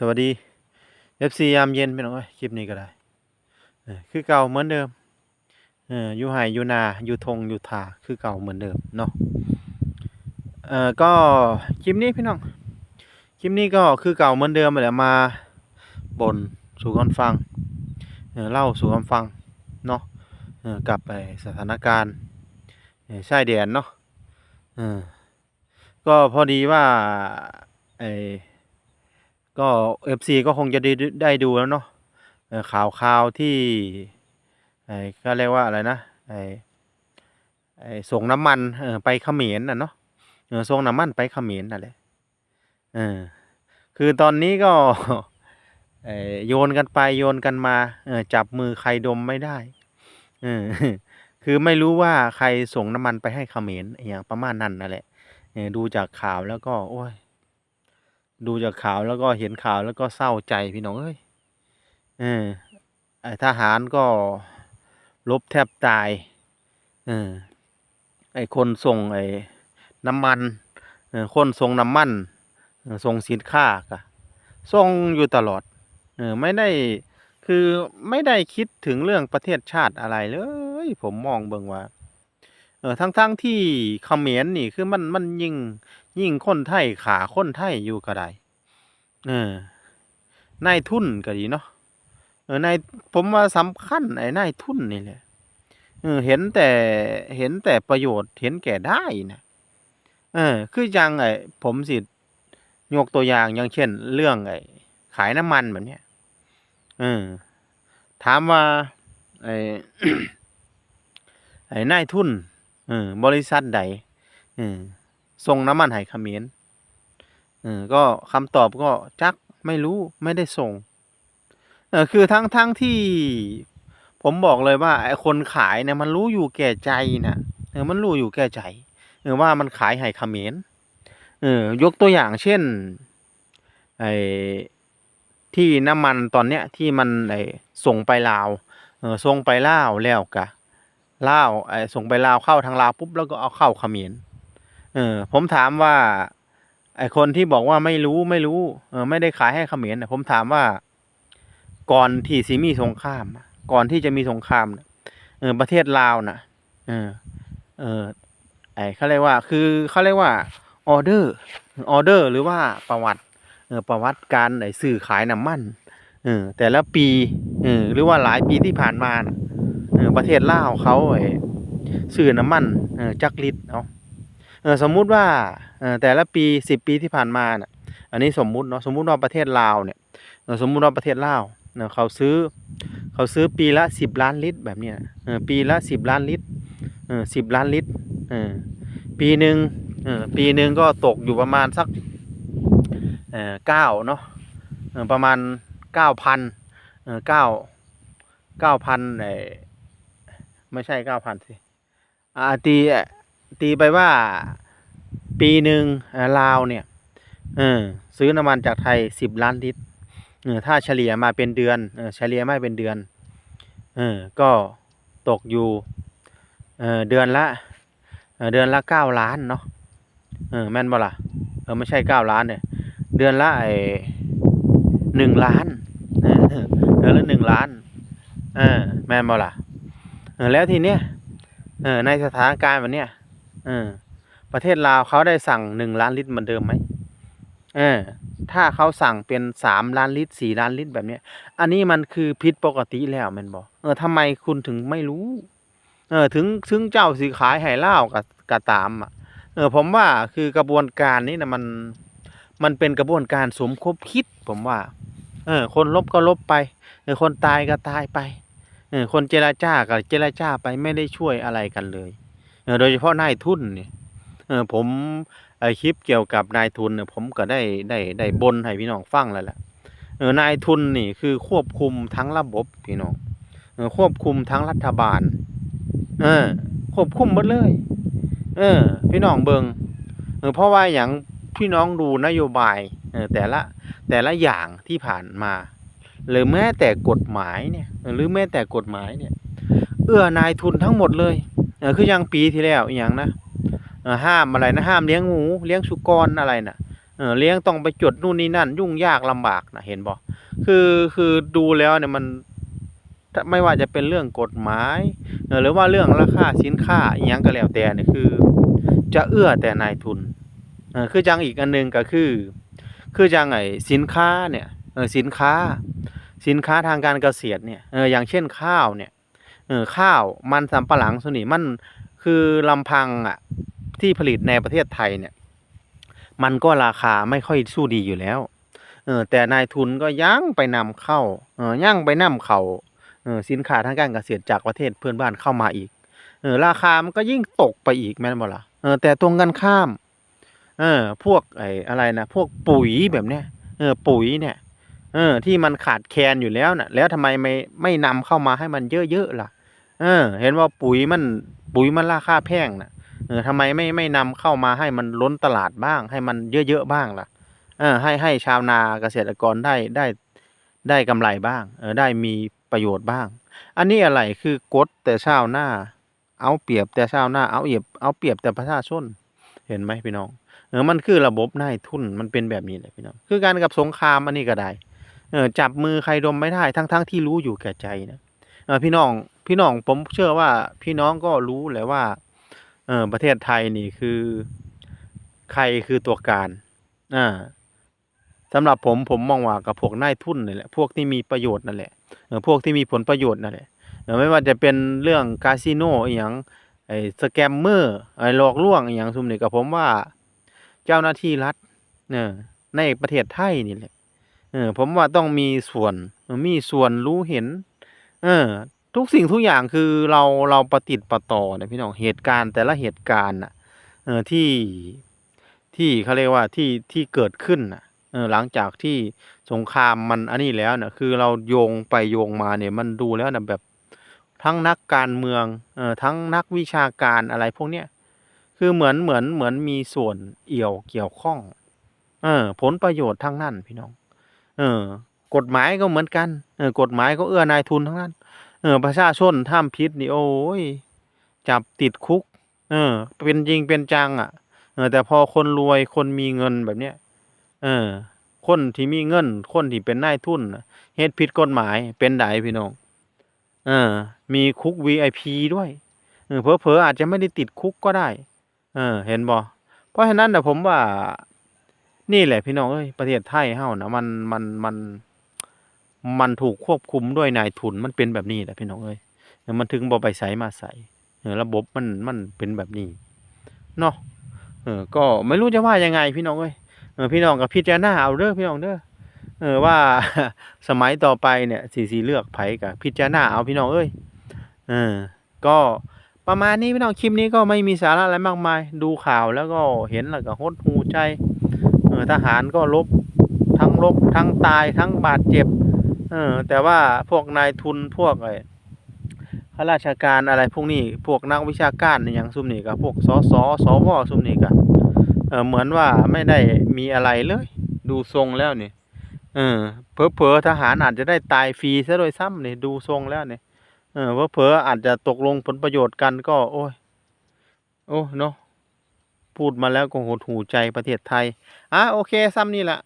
สวัสดี FC ยามเย็นพี่น้องเอ้ยคลิปนี้ก็ได้คือเก่าเหมือนเดิมอยู่ไห้อยู่นาอยู่ทงอยู่ทาคือเก่าเหมือนเดิมเนาะเอ่อก็คลิปนี้พี่น้องคลิปนี้ก็คือเก่าเหมือนเดิมแหละมาบ่นสู่กันฟังเล่าสู่กันฟังเนาะเออกับไอ้สถานการณ์เออชายแดนเนาะก็พอดีว่าไอ ก็เอฟซีก็คงจะได้ได้ดูแล้วเนาะข่าวข่าวที่ไอ้ก็เรียกว่าอะไรนะไอ้ไอ้ส่งน้ำมันไปเขมรน่ะเนาะส่งน้ำมันไปเขมรนั่นแหละเออคือตอนนี้ก็โยนกันไปโยนกันมาเอจับมือใครดมไม่ได้เออคือไม่รู้ว่าใครส่งน้ำมันไปให้เขมรอย่างประมาณนั้นนั่นแหละดูจากข่าวแล้วก็ โอ้ย ดูจากข่าวแล้วก็เห็นข่าวแล้วก็เศร้าใจพี่น้องเอ้ยเออไอ้ทหารก็ลบแทบตายเออไอ้คนส่งไอ้น้ำมันเออคนส่งน้ำมันส่งสินค้ากะส่งอยู่ตลอดเออไม่ได้คือไม่ได้คิดถึงเรื่องประเทศชาติอะไรเลย ผมมองเบิ่งว่า เออทั้งทั้งๆที่เขมรนี่คือมันมันยิ่งยิ่งคนไทยขาคนไทยอยู่ก็ได้เออนายทุนก็ดีเนาะเออนายผมว่าสำคัญไอ้นายทุนนี่แหละเออเห็นแต่เห็นแต่ประโยชน์เห็นแก่ได้นะเออ คือจังไอ้ผมสิยกตัวอย่างอย่างเช่น เรื่องไอ้ขายน้ำมันแบบเนี้ยเออถามว่าไอ้ไอ้นายทุน เออบริษัทใดเออส่งน้ำมันให้เขมรเออก็คำตอบก็จักไม่รู้ไม่ได้ส่งเออคือทั้งทั้งที่ ผมบอกเลยว่าไอ้คนขายเนี่ยมันรู้อยู่แก่ใจนะเออมันรู้อยู่แก่ใจเออว่ามันขายให้เขมรเออยกตัวอย่างเช่นไอ้ที่น้ำมันตอนเนี้ยที่มันไอ้ส่งไปลาวเออส่งไปลาวแล้วกะ ลาวไอ้ส่งไปลาวเข้าทางลาวปุ๊บแล้วก็เอาเข้าเขมรเออ ผมถามว่า ไอคนที่บอกว่าไม่รู้ไม่รู้ เออ ไม่ได้ขายให้เขมรนะผมถามว่า ก่อนที่สิมีสงคราม ก่อนที่จะมีสงครามนะเออ ประเทศลาวน่ะเออ เออ ไอเขาเรียกว่า คือเขาเรียกว่าออเดอร์ออเดอร์หรือว่าประวัติ เออ ประวัติการไอซื้อขายน้ำมันเออแต่ละปีเออหรือว่าหลายปีที่ผ่านมานะ ประเทศลาวเขาไอซื้อน้ำมันเออจักลิตรเอาเออสมมุติว่าเออแต่ละปีสิบปีที่ผ่านมาน่ะอันนี้สมมุติเนาะสมมุติว่าประเทศลาวเนี่ยสมมุติว่าประเทศลาวเเขาซื้อเขาซื้อปีละสิบล้านลิตรแบบเนี้ยเออปีละสิบล้านลิตรเออสิบล้านลิตรเออปีหนึ่งเออปีหนึ่งก็ตกอยู่ประมาณสักเออเก้าเนาะประมาณเก้าพันเออเก้าเก้าพันเออ ไม่ใช่เก้าพันสิอ่าตีตีไปว่าปีหนึ่งลาวเนี่ยเออซื้อน้ำมันจากไทยสิบล้านลิตรเออถ้าเฉลี่ยมาเป็นเดือนเออเฉลี่ยไมาเป็นเดือนเออก็ตกอยู่เออเดือนละเออเดือนละเก้าล้านเนาะเออแม่นบ่ล่ะเออไม่ใช่เก้าล้านเนี่ยเดือนละไอหนึ่งล้านเออเดือนละหนึ่งล้านเออแม่นบ่ล่ะ แล้วทีเนี้ยในสถานการณ์แบบเนี้ยประเทศลาวเขาได้สั่งหนึ่งล้านลิตรเหมือนเดิมไหมเออถ้าเขาสั่งเป็นสามล้านลิตรสี่ล้านลิตรแบบเนี้ย อันนี้มันคือผิดปกติแล้วมันบอกเออทำไมคุณถึงไม่รู้ เออถึงถึงเจ้าสีขายให้เล่ากับกับตามอะ เออ ผมว่าคือกระบวนการนี้นะมันมันเป็นกระบวนการสมคบคิด ผมว่า เออ คนลบก็ลบไปเออคนตายก็ตายไป คนเจรจากับเจรจาไปไม่ได้ช่วยอะไรกันเลยเโดยเฉพาะนายทุนเนี่ยเออผมคลิปเกี่ยวกับนายทุนเนี่ยผมก็ได้ได้ได้บนให้พี่น้องฟังแล้วแหละนายทุนนี่คือควบคุมทั้งระบบพี่น้องควบคุมทั้งรัฐบาล เออ ควบคุมหมดเลย เออ พี่น้องเบิงเออเพราะว่าอย่างพี่น้องดูนโยบายแต่ละแต่ละอย่างที่ผ่านมา หรือแม้แต่กฎหมายเนี่ยหรือแม้แต่กฎหมายเนี่ยเอื้อนายทุนทั้งหมดเลยเออคืออย่างปีที่แล้วอย่างนะห้ามอะไรนะห้ามเลี้ยงหมูเลี้ยงสุกรอะไรนะเออเลี้ยงต้องไปจดนู่นนี่นั่น ยุ่งยากลำบากนะเห็นบ่คือคือดูแล้วเนี่ยมันไม่ว่าจะเป็นเรื่องกฎหมายหรือว่าเรื่องราคาสินค้าอีหยังก็แล้วแต่เนี่ยคือ จะเอื้อแต่นายทุนคือจังอีกอันหนึงก็คือ คือจังไอสินค้าเนี่ยสินค้า สินค้าทางการเกษตรเนี่ยเอออย่างเช่นข้าวเนี่ยเออข้าวมันสำปะหลังส่วนนี้มันคือลำพังอะที่ผลิตในประเทศไทยเนี่ย มันก็ราคาไม่ค่อยสู้ดีอยู่แล้วเออแต่นายทุนก็ยังไปนำเข้าเออยังไปนำเขาเออสินค้าทางการเกษตรจากประเทศเพื่อนบ้านเข้ามาอีกเออราคามันก็ยิ่งตกไปอีกแม่นบ่ล่ะเออแต่ตรงกันข้ามเออพวกไอ้อะไรนะพวกปุ๋ยแบบเนี้ยเออปุ๋ยเนี่ย เออ ที่มันขาดแคลนอยู่แล้วน่ะ แล้วทำไมไม่ไม่นำเข้ามาให้มันเยอะๆล่ะ เออ เห็นว่าปุ๋ยมันปุ๋ยมันราคาแพงน่ะ เออทำไมไม่ไม่นำเข้ามาให้มันล้นตลาดบ้าง ให้มันเยอะๆบ้างล่ะ เออ ให้ให้ชาวนาเกษตรกรได้ได้ได้กำไรบ้าง เออ ได้มีประโยชน์บ้าง อันนี้อะไรคือกดแต่ชาวนาเอาเปรียบแต่ชาวนาเอาเปรียบเอาเปรียบแต่ประชาชนเห็นไหมพี่น้อง เออ มันคือระบบนายทุนมันเป็นแบบนี้แหละพี่น้อง คือการกับสงครามอันนี้ก็ได้ เออจับมือใครดมไม่ได้ทั้งๆที่รู้อยู่แก่ใจนะเออพี่น้องพี่น้องผมเชื่อว่าพี่น้องก็รู้แหละว่าเออประเทศไทยนี่คือ ใครคือตัวการอ่าสำหรับผมผมมองว่ากับพวกนายทุนนี่แหละพวกที่มีประโยชน์นั่นแหละเออพวกที่มีผลประโยชน์นั่นแหละเออไม่ว่าจะเป็นเรื่องคาสิโนอีหยังไอ้สแกมเมอร์ไอ้หลอกลวงอย่างซุมนี่ก็ผมว่า เจ้าหน้าที่รัฐเออในประเทศไทยนี่แหละ ออผมว่าต้องมีส่วนมีส่วนรู้เห็น เออ ทุกสิ่งทุกอย่างคือเราเราประติดประต่อเนี่ยพี่น้องเหตุการณ์แต่ละเหตุการณ์น่ะเออที่ที่เขาเรียกว่าที่ที่เกิดขึ้นน่ะเออหลังจากที่สงครามมันอันนี้แล้วน่ะคือเราโยงไปโยงมาเนี่ยมันดูแล้วน่ะแบบทั้งนักการเมืองเออทั้งนักวิชาการอะไรพวกเนี้ยคือเหมือนเหมือนเหมือนมีส่วนเอี่ยวเกี่ยวข้อง เออ ผลประโยชน์ทั้งนั้นพี่น้อง เออ กฎหมายก็เหมือนกันเออกฎหมายก็เอื้อนายทุนทั้งนั้น เออประชาชนทำผิดนี่โอ้ยจับติดคุก เออ เป็นจริงเป็นจัง อะ เออ แต่พอคนรวยคนมีเงินแบบเนี้ยเออ คนที่มีเงิน คนที่เป็นนายทุนเฮ็ดผิดกฎหมายเป็นไดพี่น้องเออ มีคุก VIP ด้วยเออเผลอๆอาจจะไม่ได้ติดคุกก็ได้ เออ เห็นบ่เพราะฉะนั้นน่ะผมว่า นี่แหละพี่น้องเอ้ยประเทศไทยเฮานะมันมันมัน มันถูกควบคุมด้วยนายทุนมันเป็นแบบนี้แหละพี่น้องเอ้ยเออมันถึงบ่ไปไสมาไสเออระบบมันมันเป็นแบบนี้เนาะเออก็ไม่รู้จะว่ายังไงพี่น้องเอ้ยเออพี่น้องก็พิจารณาเอาเด้อพี่น้องเด้อเออว่าสมัยต่อไปเนี่ยสิสิเลือกไผก็พิจารณาเอาพี่น้องเอ้ยเออก็ประมาณนี้พี่น้องคลิปนี้ก็ไม่มีสาระอะไรมากมาย ดูข่าวแล้วก็เห็นแล้วก็หดหูใจ ทหารก็รบทั้งรบทั้งตายทั้งบาดเจ็บเออแต่ว่าพวกนายทุนพวกไอ้ข้าราชการอะไรพวกนี้พวกนักวิชาการอย่างซุ่มนี้ก็พวกสสสวซุ่มนี้ก็เออเหมือนว่าไม่ได้มีอะไรเลย ดูทรงแล้วนี่เออเผลอๆทหารอาจจะได้ตายฟรีเสียด้วยซ้ำนี่ดูทรงแล้วนี่เออเผลอๆอาจจะตกลงผลประโยชน์กันก็ โอ๊ยโอ้เนาะ พูดมาแล้วก็หดหูใจประเทศไทยอะโอเคซ้ำนี่แหละ